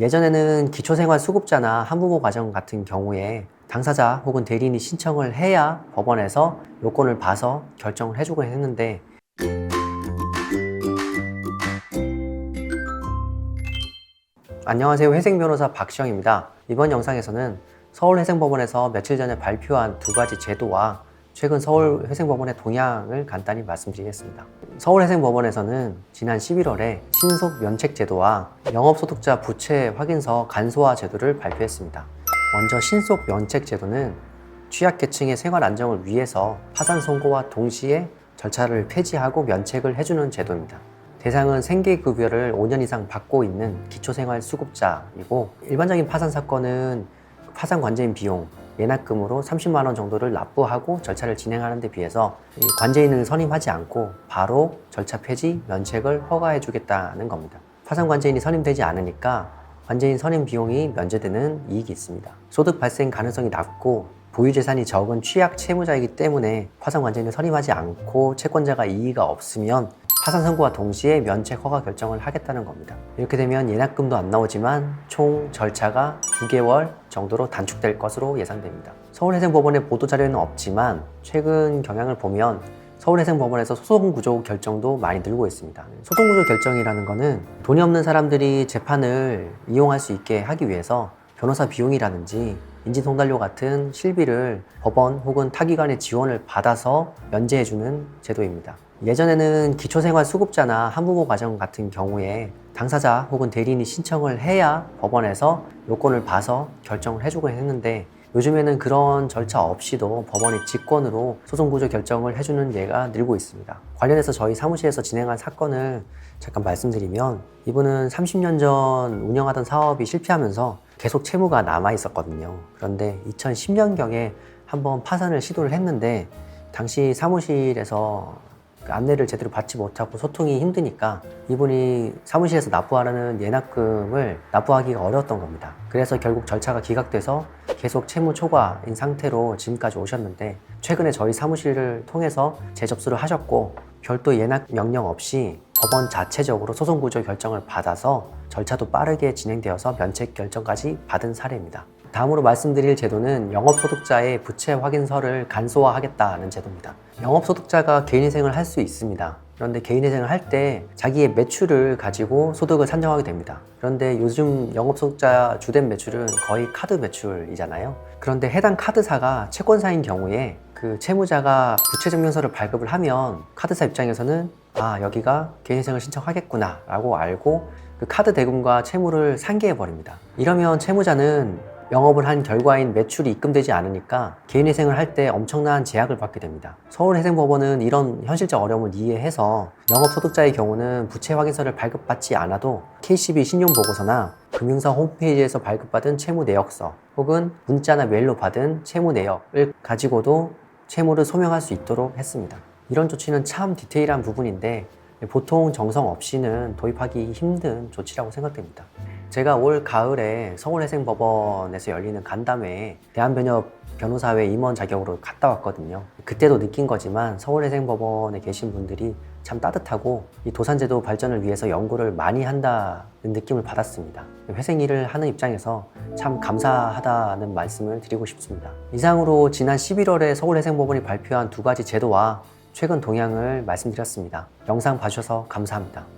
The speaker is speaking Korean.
예전에는 기초생활수급자나 한부모 가정 같은 경우에 당사자 혹은 대리인이 신청을 해야 법원에서 요건을 봐서 결정을 해주곤 했는데 안녕하세요. 회생변호사 박시영입니다. 이번 영상에서는 서울회생법원에서 며칠 전에 발표한 두 가지 제도와 최근 서울회생법원의 동향을 간단히 말씀드리겠습니다. 서울회생법원에서는 지난 11월에 신속 면책 제도와 영업소득자 부채 확인서 간소화 제도를 발표했습니다. 먼저 신속 면책 제도는 취약계층의 생활 안정을 위해서 파산 선고와 동시에 절차를 폐지하고 면책을 해주는 제도입니다. 대상은 생계급여를 5년 이상 받고 있는 기초생활수급자이고 일반적인 파산 사건은 파산 관제인 비용, 예납금으로 30만 원 정도를 납부하고 절차를 진행하는 데 비해서 이 관제인을 선임하지 않고 바로 절차 폐지, 면책을 허가해 주겠다는 겁니다. 파산 관제인이 선임되지 않으니까 관제인 선임 비용이 면제되는 이익이 있습니다. 소득 발생 가능성이 낮고 보유 재산이 적은 취약 채무자이기 때문에 파산 관제인을 선임하지 않고 채권자가 이의가 없으면 파산 선고와 동시에 면책 허가 결정을 하겠다는 겁니다. 이렇게 되면 예납금도 안 나오지만 총 절차가 2개월 정도로 단축될 것으로 예상됩니다. 서울회생법원의 보도 자료에는 없지만 최근 경향을 보면 서울회생법원에서 소송구조 결정도 많이 늘고 있습니다. 소송구조 결정이라는 것은 돈이 없는 사람들이 재판을 이용할 수 있게 하기 위해서 변호사 비용이라든지 인지송달료 같은 실비를 법원 혹은 타기관의 지원을 받아서 면제해주는 제도입니다. 예전에는 기초생활수급자나 한부모 가정 같은 경우에 당사자 혹은 대리인이 신청을 해야 법원에서 요건을 봐서 결정을 해주곤 했는데 요즘에는 그런 절차 없이도 법원이 직권으로 소송구조 결정을 해주는 예가 늘고 있습니다. 관련해서 저희 사무실에서 진행한 사건을 잠깐 말씀드리면 이분은 30년 전 운영하던 사업이 실패하면서 계속 채무가 남아 있었거든요. 그런데 2010년경에 한번 파산을 시도를 했는데 당시 사무실에서 그 안내를 제대로 받지 못하고 소통이 힘드니까 이분이 사무실에서 납부하라는 예납금을 납부하기가 어려웠던 겁니다. 그래서 결국 절차가 기각돼서 계속 채무 초과인 상태로 지금까지 오셨는데 최근에 저희 사무실을 통해서 재접수를 하셨고 별도 예납 명령 없이 법원 자체적으로 소송 구조 결정을 받아서 절차도 빠르게 진행되어서 면책 결정까지 받은 사례입니다. 다음으로 말씀드릴 제도는 영업소득자의 부채 확인서를 간소화하겠다는 제도입니다. 영업소득자가 개인회생을 할 수 있습니다. 그런데 개인회생을 할 때 자기의 매출을 가지고 소득을 산정하게 됩니다. 그런데 요즘 영업소득자 주된 매출은 거의 카드 매출이잖아요. 그런데 해당 카드사가 채권사인 경우에 그 채무자가 부채증명서를 발급을 하면 카드사 입장에서는 아 여기가 개인회생을 신청하겠구나 라고 알고 그 카드 대금과 채무를 상기해 버립니다. 이러면 채무자는 영업을 한 결과인 매출이 입금되지 않으니까 개인회생을 할 때 엄청난 제약을 받게 됩니다. 서울회생법원은 이런 현실적 어려움을 이해해서 영업소득자의 경우는 부채 확인서를 발급받지 않아도 KCB 신용보고서나 금융사 홈페이지에서 발급받은 채무 내역서 혹은 문자나 메일로 받은 채무 내역을 가지고도 채무를 소명할 수 있도록 했습니다. 이런 조치는 참 디테일한 부분인데 보통 정성 없이는 도입하기 힘든 조치라고 생각됩니다. 제가 올 가을에 서울회생법원에서 열리는 간담회에 대한변협 변호사회 임원 자격으로 갔다 왔거든요. 그때도 느낀 거지만 서울회생법원에 계신 분들이 참 따뜻하고 이 도산제도 발전을 위해서 연구를 많이 한다는 느낌을 받았습니다. 회생 일을 하는 입장에서 참 감사하다는 말씀을 드리고 싶습니다. 이상으로 지난 11월에 서울회생법원이 발표한 두 가지 제도와 최근 동향을 말씀드렸습니다. 영상 봐주셔서 감사합니다.